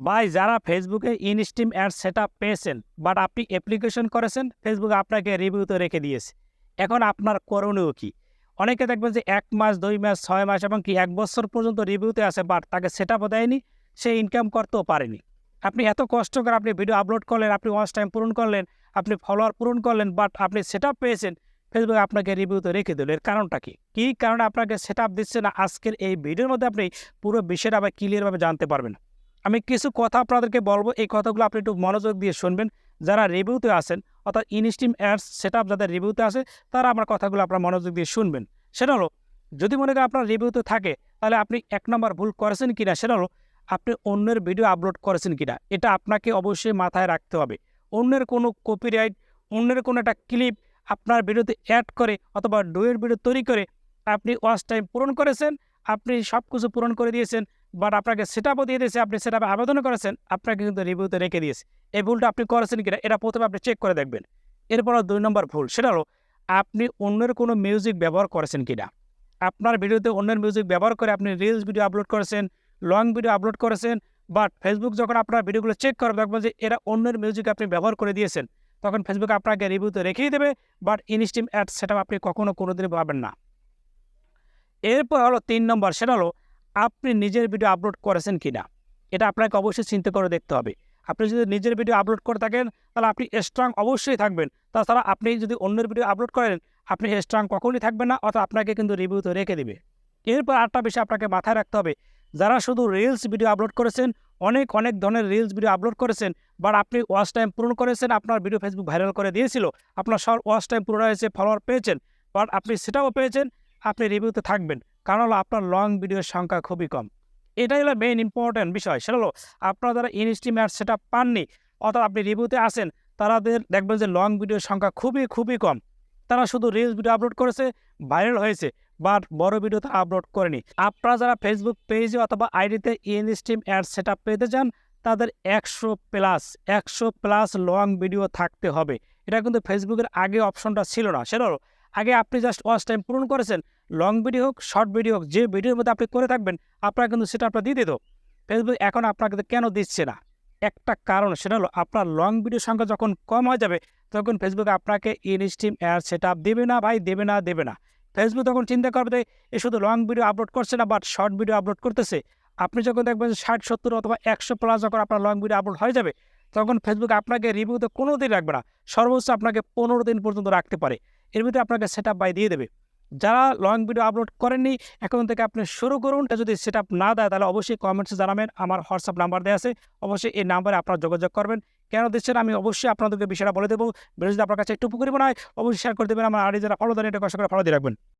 ভাই, যারা ফেসবুকে ইনস্টিম অ্যাড সেট আপ পেয়েছেন বাট আপনি অ্যাপ্লিকেশন করেছেন ফেসবুক আপনাকে রিভিউতে রেখে দিয়েছে। এখন আপনার করণীয় কি? অনেকে দেখবেন যে এক মাস, দুই মাস, ছয় মাস এবং কি এক বছর পর্যন্ত রিভিউতে আছে বাট তাকে সেট আপও দেয়নি, সে ইনকাম করতেও পারেনি। আপনি এত কষ্ট করে আপনি ভিডিও আপলোড করলেন, আপনি ওয়াচ টাইম পূরণ করলেন, আপনি ফলোয়ার পূরণ করলেন বাট আপনি সেট আপ পেয়েছেন ফেসবুক আপনাকে রিভিউতে রেখে দিল। এর কারণটা কি? কী কারণে আপনাকে সেট আপ দিচ্ছে না? আজকের এই ভিডিওর মধ্যে আপনি পুরো বিষয়টা আবার ক্লিয়ারভাবে জানতে পারবেন। আমি কিছু কথা আপনাদেরকে বলব। এই কথাগুলো আপনি একটু মনোযোগ দিয়ে শুনবেন। যারা রিভিউতে আছেন, অর্থাৎ ইনস্টিম অ্যাডস সেট আপ যাদের রিভিউতে আছে, তারা আমার কথাগুলো আপনার মনোযোগ দিয়ে শুনবেন। সেটা হলো, যদি মনে করেন আপনার রিভিউতে থাকে, তাহলে আপনি এক নম্বর ভুল করেছেন কিনা, সেটা হলো, আপনি অন্যের ভিডিও আপলোড করেছেন কিনা, এটা আপনাকে অবশ্যই মাথায় রাখতে হবে। অন্যের কোনো কপিরাইট অন্যের কোনো একটা ক্লিপ আপনার ভিডিওতে অ্যাড করে অথবা ডুয়ের ভিডিও তৈরি করে, আপনি ওয়াচ টাইম পূরণ করেছেন, আপনি সব কিছু পূরণ করে দিয়েছেন বাট আপনাকে সেট আপও দিয়ে দিয়েছে, আপনি সেট আপে আবেদন করেছেন, আপনাকে কিন্তু রিভিউতে রেখে দিয়েছে। এই ভুলটা আপনি করেছেন কিনা, এটা প্রথমে আপনি চেক করে দেখবেন। এরপর দুই নম্বর ভুল, সেটা হলো আপনি অন্যের কোনো মিউজিক ব্যবহার করেছেন কিনা। আপনার ভিডিওতে অন্যের মিউজিক ব্যবহার করে আপনি রিলস ভিডিও আপলোড করেছেন লং ভিডিও আপলোড করেছেন বাট ফেসবুক যখন আপনার ভিডিওগুলো চেক করবে দেখবেন যে এরা অন্যের মিউজিক আপনি ব্যবহার করে দিয়েছেন, তখন ফেসবুক আপনাকে রিভিউতে রেখেই দেবে বাট ইনস্টিম অ্যাড সেটা আপনি কখনো কোনোদিনই পাবেন না। এরপর হলো তিন নম্বর, সেটা হলো আপনি নিজের ভিডিও আপলোড করেছেন কিনা? এটা আপনাকে অবশ্যই চিন্তা করে দেখতে হবে। আপনি যদি নিজের ভিডিও আপলোড করে থাকেন, তাহলে আপনি স্ট্রং অবশ্যই থাকবেন। তাছাড়া আপনি যদি অন্যের ভিডিও আপলোড করেন, আপনি স্ট্রং কখনই থাকবেন না অথবা আপনাকে কিন্তু রিভিউতে রেখে দেবে। এরপর আরেকটা বিষয় আপনাকে মাথায় রাখতে হবে। যারা শুধু রিলস ভিডিও আপলোড করেছেন, অনেক অনেক ধরনের রিলস ভিডিও আপলোড করেছেন বাট আপনি ওয়াচ টাইম পূরণ করেছেন, আপনার ভিডিও ফেসবুক ভাইরাল করে দিয়েছিল, আপনার সব ওয়াচ টাইম পূরণ হয়েছে ফলোয়ার পেয়েছেন বাট আপনি সেটাও পেয়েছেন আপনি রিভিউতে থাকবেন। কারণ হলো আপনার লং ভিডিওর সংখ্যা খুবই কম। এটাই হলো মেইন ইম্পর্ট্যান্ট বিষয়। সেটা হলো আপনারা যারা ইনস্টিমেট সেটা পাননি, অর্থাৎ আপনি রিভিউতে আসেন তাদের দেখবেন যে লং ভিডিওর সংখ্যা খুবই খুবই কম। তারা শুধু রিলস ভিডিও আপলোড করেছে ভাইরাল হয়েছে বাট বড় ভিডিও তো আপলোড করেনি। আপনারা যারা ফেসবুক পেজে অথবা আইডিতে ইনস্টিম অ্যাড সেট পেতে চান, তাদের একশো প্লাস একশো প্লাস লং ভিডিও থাকতে হবে। এটা কিন্তু ফেসবুকের আগে অপশনটা ছিল না। সেটা হলো আগে আপনি জাস্ট ওয়াচ টাইম পূরণ করেছেন লং ভিডিও হোক শর্ট ভিডিও হোক, যে ভিডিওর মধ্যে আপনি করে থাকবেন, আপনারা কিন্তু সেটা আপনার দিয়ে দিত। ফেসবুক এখন আপনাকে কেন দিচ্ছে না? একটা কারণ, সেটা হলো আপনার লং ভিডিও সংখ্যা যখন কম হয়ে যাবে, তখন ফেসবুক আপনাকে ইনস্টিম অ্যাড সেট আপ দেবে না ভাই, দেবে না দেবে না। ফেসবুক তখন চিন্তা করবে যে, এ শুধু লং ভিডিও আপলোড করছে না বাট শর্ট ভিডিও আপলোড করতেছে। আপনি যখন দেখবেন ষাট, সত্তর অথবা একশো প্লাস যখন আপনার লং ভিডিও আপলোড হয়ে যাবে, তখন ফেসবুক আপনাকে রিভিউতে কোনো দিন রাখবে না, সর্বোচ্চ আপনাকে পনেরো দিন পর্যন্ত রাখতে পারে। এর ভিতরে আপনাকে সেট আপ বাই দিয়ে দেবে। যারা লং ভিডিও আপলোড করেননি, এখন থেকে আপনি শুরু করুন। এটা যদি সেট না দেয়, তাহলে অবশ্যই কমেন্টসে জানাবেন। আমার হোয়াটসঅ্যাপ নাম্বার দেওয়া আছে। অবশ্যই এই নাম্বারে আপনারা যোগাযোগ করবেন। কেন দিচ্ছেন? আমি অবশ্যই আপনাদেরকে বিষয়টা বলে দেবো। যদি আপনার কাছে একটু উপকারী মনে অবশ্যই শেয়ার করে দেবেন। আমার আর যারা ফলো দেন এটা কষ্ট করে ফলো দিয়ে রাখবেন।